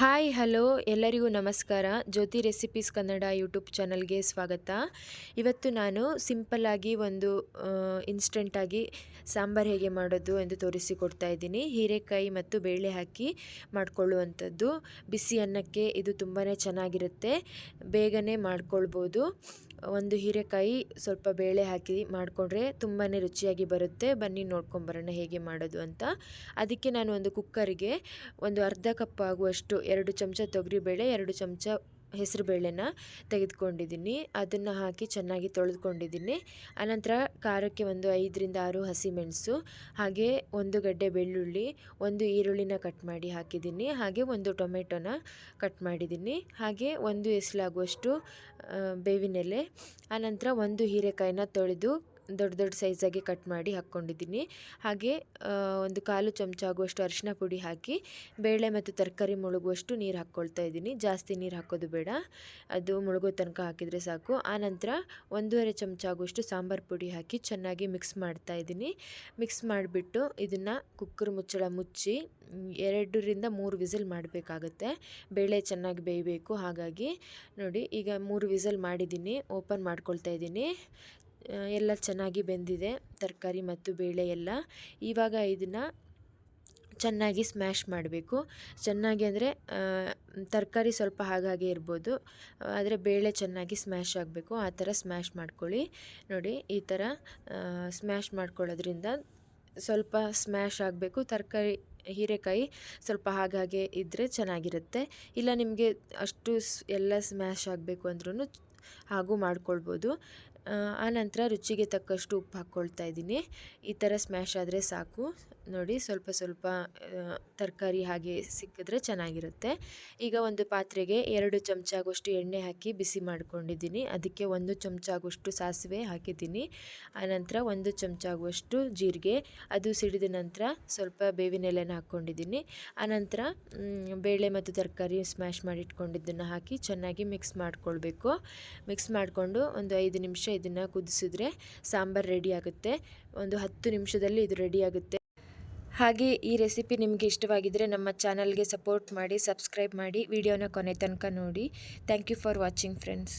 Hi, hello, ಎಲ್ಲರಿಗೂ ನಮಸ್ಕಾರ. ಜ್ಯೋತಿ recipes Kannada YouTube ಚಾನಲ್ಗೆ ಸ್ವಾಗತ. ಇವತ್ತು ನಾನು ಸಿಂಪಲ್ಲಾಗಿ ಒಂದು ಇನ್ಸ್ಟೆಂಟಾಗಿ ಸಾಂಬಾರು ಹೇಗೆ ಮಾಡೋದು ಎಂದು ತೋರಿಸಿಕೊಡ್ತಾ ಇದ್ದೀನಿ. ಹೀರೆಕಾಯಿ ಮತ್ತು ಬೇಳೆ ಹಾಕಿ ಮಾಡಿಕೊಳ್ಳುವಂಥದ್ದು. ಬಿಸಿ ಅನ್ನಕ್ಕೆ ಇದು ತುಂಬಾ ಚೆನ್ನಾಗಿರುತ್ತೆ. ಬೇಗನೆ ಮಾಡ್ಕೊಳ್ಬೋದು. ಒಂದು ಹೀರೆಕಾಯಿ ಸ್ವಲ್ಪ ಬೇಳೆ ಹಾಕಿ ಮಾಡಿಕೊಂಡ್ರೆ ತುಂಬಾ ರುಚಿಯಾಗಿ ಬರುತ್ತೆ. ಬನ್ನಿ, ನೋಡ್ಕೊಂಬರೋಣ ಹೇಗೆ ಮಾಡೋದು ಅಂತ. ಅದಕ್ಕೆ ನಾನು ಒಂದು ಕುಕ್ಕರಿಗೆ ಒಂದು ಅರ್ಧ ಕಪ್ ಆಗುವಷ್ಟು ಎರಡು ಚಮಚ ತೊಗರಿಬೇಳೆ, ಎರಡು ಚಮಚ ಹೆಸರು ಬೇಳೆನ ತೆಗೆದುಕೊಂಡಿದ್ದೀನಿ. ಅದನ್ನು ಹಾಕಿ ಚೆನ್ನಾಗಿ ತೊಳೆದುಕೊಂಡಿದ್ದೀನಿ. ಆನಂತರ ಖಾರಕ್ಕೆ ಒಂದು ಐದರಿಂದ ಆರು ಹಸಿಮೆಣಸು, ಹಾಗೆ ಒಂದು ಗಡ್ಡೆ ಬೆಳ್ಳುಳ್ಳಿ, ಒಂದು ಈರುಳ್ಳಿನ ಕಟ್ ಮಾಡಿ ಹಾಕಿದ್ದೀನಿ. ಹಾಗೆ ಒಂದು ಟೊಮೆಟೊನ ಕಟ್ ಮಾಡಿದ್ದೀನಿ. ಹಾಗೆ ಒಂದು ಎಸಲಾಗುವಷ್ಟು ಬೇವಿನೆಲೆ, ಆನಂತರ ಒಂದು ಹೀರೆಕಾಯಿನ ತೊಳೆದು ದೊಡ್ಡ ದೊಡ್ಡ ಸೈಜಾಗಿ ಕಟ್ ಮಾಡಿ ಹಾಕ್ಕೊಂಡಿದ್ದೀನಿ. ಹಾಗೆ ಒಂದು ಕಾಲು ಚಮಚ ಆಗುವಷ್ಟು ಅರಿಶಿನ ಪುಡಿ ಹಾಕಿ, ಬೇಳೆ ಮತ್ತು ತರಕಾರಿ ಮುಳುಗುವಷ್ಟು ನೀರು ಹಾಕ್ಕೊಳ್ತಾ ಇದ್ದೀನಿ. ಜಾಸ್ತಿ ನೀರು ಹಾಕೋದು ಬೇಡ. ಅದು ಮುಳುಗೋ ತನಕ ಹಾಕಿದರೆ ಸಾಕು. ಆನಂತರ ಒಂದೂವರೆ ಚಮಚ ಆಗುವಷ್ಟು ಸಾಂಬಾರು ಪುಡಿ ಹಾಕಿ ಚೆನ್ನಾಗಿ ಮಿಕ್ಸ್ ಮಾಡ್ತಾ ಇದ್ದೀನಿ. ಮಿಕ್ಸ್ ಮಾಡಿಬಿಟ್ಟು ಇದನ್ನು ಕುಕ್ಕರ್ ಮುಚ್ಚಳ ಮುಚ್ಚಿ, ಎರಡರಿಂದ ಮೂರು ವಿಸಲ್ ಮಾಡಬೇಕಾಗತ್ತೆ. ಬೇಳೆ ಚೆನ್ನಾಗಿ ಬೇಯಬೇಕು. ಹಾಗಾಗಿ ನೋಡಿ, ಈಗ ಮೂರು ವಿಸಲ್ ಮಾಡಿದ್ದೀನಿ. ಓಪನ್ ಮಾಡ್ಕೊಳ್ತಾ ಇದ್ದೀನಿ. ಎಲ್ಲ ಚೆನ್ನಾಗಿ ಬೆಂದಿದೆ, ತರಕಾರಿ ಮತ್ತು ಬೇಳೆ ಎಲ್ಲ. ಇವಾಗ ಇದನ್ನು ಚೆನ್ನಾಗಿ ಸ್ಮ್ಯಾಶ್ ಮಾಡಬೇಕು. ಚೆನ್ನಾಗಿ ಅಂದರೆ ತರಕಾರಿ ಸ್ವಲ್ಪ ಹಾಗಾಗೆ ಇರ್ಬೋದು. ಆದರೆ ಬೇಳೆ ಚೆನ್ನಾಗಿ ಸ್ಮ್ಯಾಶ್ ಆಗಬೇಕು. ಆ ಥರ ಸ್ಮ್ಯಾಶ್ ಮಾಡ್ಕೊಳ್ಳಿ. ನೋಡಿ, ಈ ಥರ ಸ್ಮ್ಯಾಶ್ ಮಾಡ್ಕೊಳ್ಳೋದ್ರಿಂದ ಸ್ವಲ್ಪ ಸ್ಮ್ಯಾಶ್ ಆಗಬೇಕು. ತರಕಾರಿ, ಹೀರೆಕಾಯಿ ಸ್ವಲ್ಪ ಹಾಗಾಗೆ ಇದ್ದರೆ ಚೆನ್ನಾಗಿರುತ್ತೆ. ಇಲ್ಲ ನಿಮಗೆ ಅಷ್ಟು ಎಲ್ಲ ಸ್ಮ್ಯಾಶ್ ಆಗಬೇಕು ಅಂದ್ರೂ ಹಾಗೂ ಮಾಡ್ಕೊಳ್ಬೋದು. ಆನಂತರ ರುಚಿಗೆ ತಕ್ಕಷ್ಟು ಉಪ್ಪು ಹಾಕ್ಕೊಳ್ತಾ ಇದ್ದೀನಿ. ಈ ಥರ ಸ್ಮ್ಯಾಶ್ ಆದರೆ ಸಾಕು. ನೋಡಿ, ಸ್ವಲ್ಪ ಸ್ವಲ್ಪ ತರಕಾರಿ ಹಾಗೆ ಸಿಕ್ಕಿದ್ರೆ ಚೆನ್ನಾಗಿರುತ್ತೆ. ಈಗ ಒಂದು ಪಾತ್ರೆಗೆ ಎರಡು ಚಮಚ ಆಗುವಷ್ಟು ಎಣ್ಣೆ ಹಾಕಿ ಬಿಸಿ ಮಾಡ್ಕೊಂಡಿದ್ದೀನಿ. ಅದಕ್ಕೆ ಒಂದು ಚಮಚ ಆಗುವಷ್ಟು ಸಾಸಿವೆ ಹಾಕಿದ್ದೀನಿ. ಆನಂತರ ಒಂದು ಚಮಚ ಆಗುವಷ್ಟು ಜೀರಿಗೆ. ಅದು ಸಿಡಿದ ನಂತರ ಸ್ವಲ್ಪ ಬೇವಿನ ಎಲೆನ ಹಾಕ್ಕೊಂಡಿದ್ದೀನಿ. ಆನಂತರ ಬೇಳೆ ಮತ್ತು ತರಕಾರಿ ಸ್ಮ್ಯಾಶ್ ಮಾಡಿ ಇಟ್ಕೊಂಡಿದ್ದನ್ನು ಹಾಕಿ ಚೆನ್ನಾಗಿ ಮಿಕ್ಸ್ ಮಾಡ್ಕೊಳ್ಬೇಕು. ಮಿಕ್ಸ್ ಮಾಡಿಕೊಂಡು ಒಂದು ಐದು ನಿಮಿಷ ಇದನ್ನು ಕುದಿಸಿದ್ರೆ ಸಾಂಬಾರು ರೆಡಿ ಆಗುತ್ತೆ. ಒಂದು ಹತ್ತು ನಿಮಿಷದಲ್ಲಿ ಇದು ರೆಡಿ ಆಗುತ್ತೆ. ಹಾಗೆ ಈ ರೆಸಿಪಿ ನಿಮಗೆ ಇಷ್ಟವಾಗಿದ್ದರೆ ನಮ್ಮ ಚಾನಲ್ಗೆ ಸಪೋರ್ಟ್ ಮಾಡಿ ಸಬ್ಸ್ಕ್ರೈಬ್ ಮಾಡಿ ವಿಡಿಯೋನ ಕೊನೆ ತನಕ ನೋಡಿ. Thank you for watching friends